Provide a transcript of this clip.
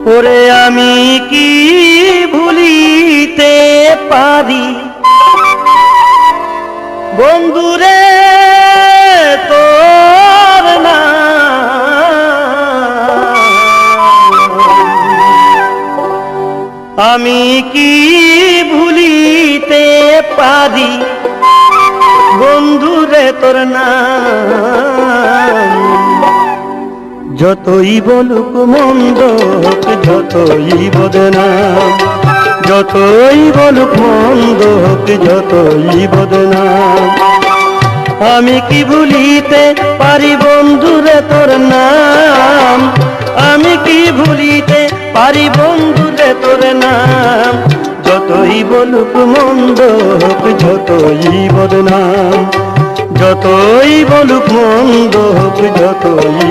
ওরে আমি কি ভুলিতে পারি? বন্ধুরে তোর না। আমি কি ভুলিতে পারি? বন্ধুরে তোর নাম যতই বলুক মন্দ হোক, যতই বদনাম যতই বলুক মন্দ হোক, যতই বদনাম আমি কি ভুলিতে পারি বন্ধুরে তোর নাম? আমি কি ভুলিতে পারি বন্ধুরে তোর নাম? যতই বলুক মন্দ হোক, যতই বদনাম যতই বলুক মন্দ হোক, যতই